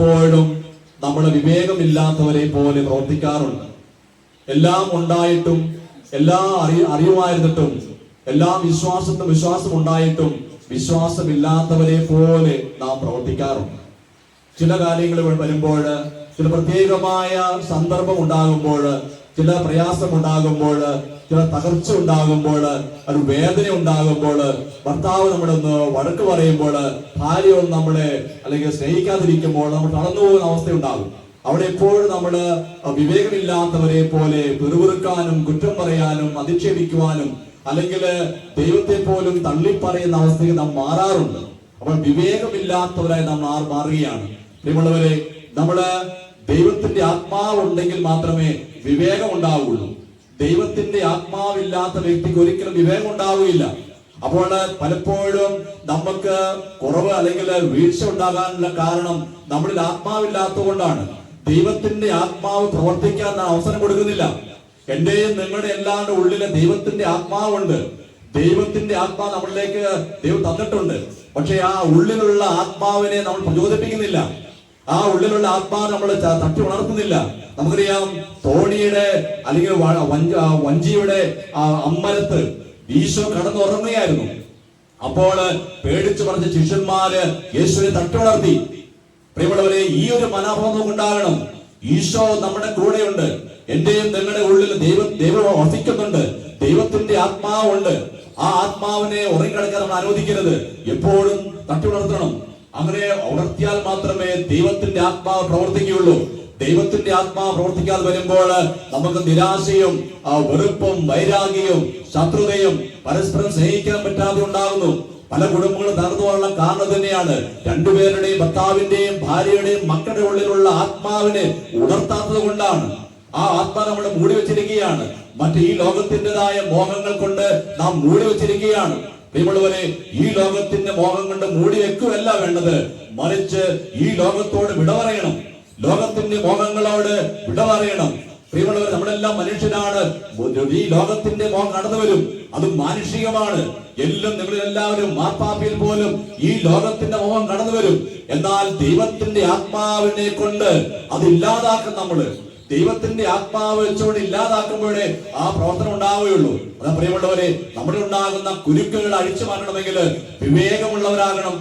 പലപ്പോഴും നമ്മൾ വിവേകമില്ലാത്തവരെ പോലെ പ്രവർത്തിക്കാറുണ്ട്. എല്ലാം ഉണ്ടായിട്ടും എല്ലാ അറി അറിയുമായിരുന്നിട്ടും എല്ലാ വിശ്വാസത്തും വിശ്വാസം ഉണ്ടായിട്ടും വിശ്വാസമില്ലാത്തവരെ പോലെ നാം പ്രവർത്തിക്കാറുണ്ട്. ചില കാര്യങ്ങൾ വരുമ്പോൾ ചില പ്രത്യേകമായ സന്ദർഭം ഉണ്ടാകുമ്പോൾ ചില പ്രയാസം ഉണ്ടാകുമ്പോൾ ചില തകർച്ച ഉണ്ടാകുമ്പോൾ ഒരു വേദന ഉണ്ടാകുമ്പോൾ ഭർത്താവ് നമ്മുടെ ഒന്ന് വഴക്ക് പറയുമ്പോൾ ഭാര്യ ഒന്ന് നമ്മളെ അല്ലെങ്കിൽ സ്നേഹിക്കാതിരിക്കുമ്പോൾ നമ്മൾ തളർന്നു പോകുന്ന അവസ്ഥ ഉണ്ടാകും. അവിടെ എപ്പോഴും നമ്മൾ വിവേകമില്ലാത്തവരെ പോലെ പിറുപിറുക്കാനും കുറ്റം പറയാനും അധിക്ഷേപിക്കുവാനും അല്ലെങ്കിൽ ദൈവത്തെ പോലും തള്ളിപ്പറയുന്ന അവസ്ഥയ്ക്ക് നാം മാറാറുണ്ട്. അപ്പോൾ വിവേകമില്ലാത്തവരായി നാം ആർ മാറുകയാണ്. പ്രിയമുള്ളവരെ നമ്മൾ ദൈവത്തിന്റെ ആത്മാവ് ഉണ്ടെങ്കിൽ മാത്രമേ വിവേകം ഉണ്ടാവുകയുള്ളൂ ദൈവത്തിന്റെ ആത്മാവില്ലാത്ത വ്യക്തിക്ക് ഒരിക്കലും വിവേകം ഉണ്ടാവുകയില്ല. അപ്പോൾ പലപ്പോഴും നമുക്ക് കുറവ് അല്ലെങ്കിൽ വീഴ്ച ഉണ്ടാകാനുള്ള കാരണം നമ്മളിൽ ആത്മാവില്ലാത്തത് കൊണ്ടാണ് ദൈവത്തിന്റെ ആത്മാവ് പ്രവർത്തിക്കാൻ നാം അവസരം കൊടുക്കുന്നില്ല. എന്റെയും നിങ്ങളുടെ എല്ലാവരുടെ ഉള്ളിലെ ദൈവത്തിന്റെ ആത്മാവുണ്ട്. ദൈവത്തിന്റെ ആത്മാവ് നമ്മളിലേക്ക് ദൈവം തന്നിട്ടുണ്ട്. പക്ഷെ ആ ഉള്ളിലുള്ള ആത്മാവിനെ നമ്മൾ പ്രചോദിപ്പിക്കുന്നില്ല. ആ ഉള്ളിലുള്ള ആത്മാവ് നമ്മൾ തട്ടി ഉണർത്തുന്നില്ല. നമുക്കറിയാം തോണിയുടെ അല്ലെങ്കിൽ വഞ്ചിയുടെ ആ അമ്പലത്ത് ഈശോ കടന്നുറങ്ങുകയായിരുന്നു. അപ്പോൾ പേടിച്ചു പറഞ്ഞ ശിഷ്യന്മാര് യേശുവിനെ തട്ടുണർത്തി പ്രിയമുള്ളവരെ ഈ ഒരു മനോഭാവം നമുക്ക് ഉണ്ടാകണം ഈശോ നമ്മുടെ കൂടെയുണ്ട്. എന്റെയും നിങ്ങളുടെ ഉള്ളിൽ ദൈവം ദൈവം വസിക്കുന്നുണ്ട്. ദൈവത്തിന്റെ ആത്മാവുണ്ട്. ആ ആത്മാവിനെ ഉറങ്ങിക്കിടക്കാൻ നമ്മൾ അനുവദിക്കരുത്. എപ്പോഴും തട്ടിയുണർത്തണം അങ്ങനെ ഉണർത്തിയാൽ മാത്രമേ ദൈവത്തിന്റെ ആത്മാവ് പ്രവർത്തിക്കുകയുള്ളൂ. ദൈവത്തിന്റെ ആത്മാവ് പ്രവർത്തിക്കാതെ വരുമ്പോൾ നമുക്ക് നിരാശയും വെറുപ്പും വൈരാഗ്യവും ശത്രുതയും പരസ്പരം സ്നേഹിക്കാൻ പറ്റാതെ ഉണ്ടാകുന്നു. പല കുടുംബങ്ങളും തകർന്നു പോകാനുള്ള കാരണം തന്നെയാണ്. രണ്ടുപേരുടെയും ഭർത്താവിന്റെയും ഭാര്യയുടെയും മക്കളുടെ ഉള്ളിലുള്ള ആത്മാവിനെ ഉണർത്താത്തത് കൊണ്ടാണ്. ആ ആത്മാ നമ്മൾ മൂടി വെച്ചിരിക്കുകയാണ്. മറ്റ് ഈ ലോകത്തിന്റെതായ മോഹങ്ങൾ കൊണ്ട് നാം മൂടി വെച്ചിരിക്കുകയാണ്. പ്രിയമുള്ളവരെ ഈ ലോകത്തിന്റെ മോഹം കൊണ്ട് മൂടി വെക്കുകയല്ല വേണ്ടത്. മറിച്ച് ഈ ലോകത്തോട് വിട പറയണം. ലോകത്തിന്റെ മോഹങ്ങളോട് വിട പറയണം. പ്രിയമുള്ളവർ നമ്മളെല്ലാം മനുഷ്യനാണ് ഈ ലോകത്തിന്റെ മോഹം കടന്നു വരും. അത് മാനുഷികമാണ്. എല്ലാം നിങ്ങളെല്ലാവരും മാർപ്പാപ്പിയിൽ പോലും ഈ ലോകത്തിന്റെ മോഹം കടന്നു വരും. എന്നാൽ ദൈവത്തിന്റെ ആത്മാവിനെ കൊണ്ട് അത് ഇല്ലാതാക്കും നമ്മൾ. ദൈവത്തിന്റെ ആത്മാവ് വെച്ചുകൊണ്ട് ഇല്ലാതാക്കുമ്പോഴേ ആ പ്രവർത്തനം ഉണ്ടാവുകയുള്ളൂ. അതാ പ്രിയമുള്ളവരെ നമ്മുടെ ഉണ്ടാകുന്ന കുരുക്കുകൾ അഴിച്ചു മാറ്റണമെങ്കിൽ വിവേകമുള്ളവരാകണം.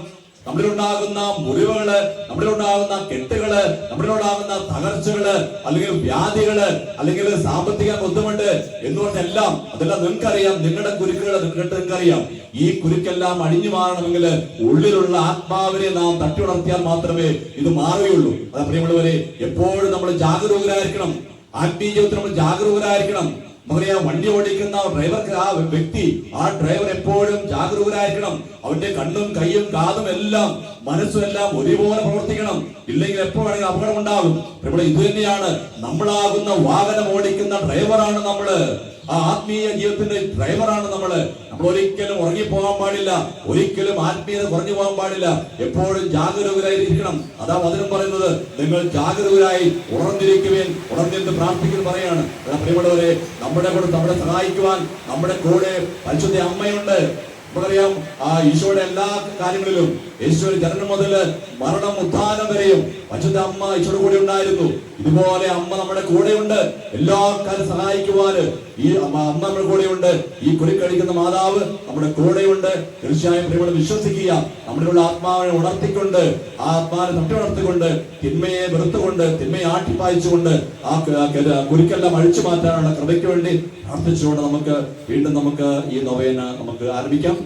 നമ്മളിലുണ്ടാകുന്ന മുറിവുകൾ നമ്മളിലുണ്ടാകുന്ന കെട്ടുകൾ നമ്മളിലുണ്ടാകുന്ന തകർച്ചകൾ അല്ലെങ്കിൽ വ്യാധികൾ അല്ലെങ്കിൽ സാമ്പത്തിക ബുദ്ധിമുട്ട് എന്ന് പറഞ്ഞെല്ലാം അതെല്ലാം നിങ്ങൾക്കറിയാം. നിങ്ങളുടെ കുരുക്കുകൾ നിങ്ങൾക്ക് നിങ്ങൾക്കറിയാം. ഈ കുരുക്കെല്ലാം അഴിഞ്ഞു മാറണമെങ്കിൽ ഉള്ളിലുള്ള ആത്മാവിനെ നാം തട്ടി ഉണർത്തിയാൽ മാത്രമേ ഇത് മാറുകയുള്ളൂ. അതാ പ്രിയമുള്ളവരെ എപ്പോഴും നമ്മൾ ജാഗരൂകരായിരിക്കണം. ആത്മീയ ജീവിതത്തിൽ നമ്മൾ ജാഗരൂകരായിരിക്കണം. നമുക്കറിയാം വണ്ടി ഓടിക്കുന്ന ഡ്രൈവർക്ക് ആ വ്യക്തി ആ ഡ്രൈവർ എപ്പോഴും ജാഗരൂകരായിരിക്കണം. അവന്റെ കണ്ണും കൈയും കാതും എല്ലാം മനസ്സും എല്ലാം ഒരുപോലെ പ്രവർത്തിക്കണം. ഇല്ലെങ്കിൽ എപ്പോ വേണമെങ്കിൽ അപകടം ഉണ്ടാകും ഇവിടെ ഇത് തന്നെയാണ്. നമ്മളാകുന്ന വാഹനം ഓടിക്കുന്ന ഡ്രൈവറാണ് നമ്മൾ. ആ ആത്മീയ ജീവിതത്തിന്റെ ഡ്രൈവറാണ് നമ്മൾ നമ്മൾ ഒരിക്കലും ഉറങ്ങിപ്പോകാൻ പാടില്ല. ഒരിക്കലും ആത്മീയത കുറഞ്ഞു പോകാൻ പാടില്ല. എപ്പോഴും ജാഗരൂകരായിരിക്കണം. അതാ വചനം പറയുന്നത്. നിങ്ങൾ ജാഗരൂകരായി ഉണർന്നിരിക്കുവേൻ. ഉണർന്നിരുന്ന് പ്രാർത്ഥിക്കുന്നു പറയാണ്. പ്രിയമുള്ളവരെ നമ്മുടെ കൂടെ നമ്മളെ സഹായിക്കുവാൻ നമ്മുടെ കൂടെ പരിശുദ്ധ അമ്മയുണ്ട്. നമുക്കറിയാം ആ ഈശോയുടെ എല്ലാ കാര്യങ്ങളിലും ഈശോയുടെ ജനനം മുതൽ മരണം ഉത്ഥാനം വരെയും പരിശുദ്ധ അമ്മ ഈശോയുടെ കൂടെ ഉണ്ടായിരുന്നു. ഇതുപോലെ അമ്മ നമ്മുടെ കൂടെയുണ്ട്. എല്ലാ കാര്യം സഹായിക്കുവാന് ഈ അമ്മ നമ്മുടെ കൂടെയുണ്ട്. ഈ കുരുക്കടിക്കുന്ന മാതാവ് നമ്മുടെ കൂടെയുണ്ട്. തീർച്ചയായും പ്രിയമുള്ള വിശ്വസിക്കുക. നമ്മുടെ ആത്മാവിനെ ഉണർത്തിക്കൊണ്ട് ആ ആത്മാവിനെ തട്ടി ഉണർത്തിക്കൊണ്ട് തിന്മയെ വെറുത്തുകൊണ്ട് തിന്മയെ ആട്ടിപ്പായിച്ചുകൊണ്ട് ആ കുരുക്കെല്ലാം അഴിച്ചു മാറ്റാനുള്ള കൃപയ്ക്ക് വേണ്ടി പ്രാർത്ഥിച്ചുകൊണ്ട് നമുക്ക് വീണ്ടും നമുക്ക് ഈ നൊവേന നമുക്ക് ആരംഭിക്കാം.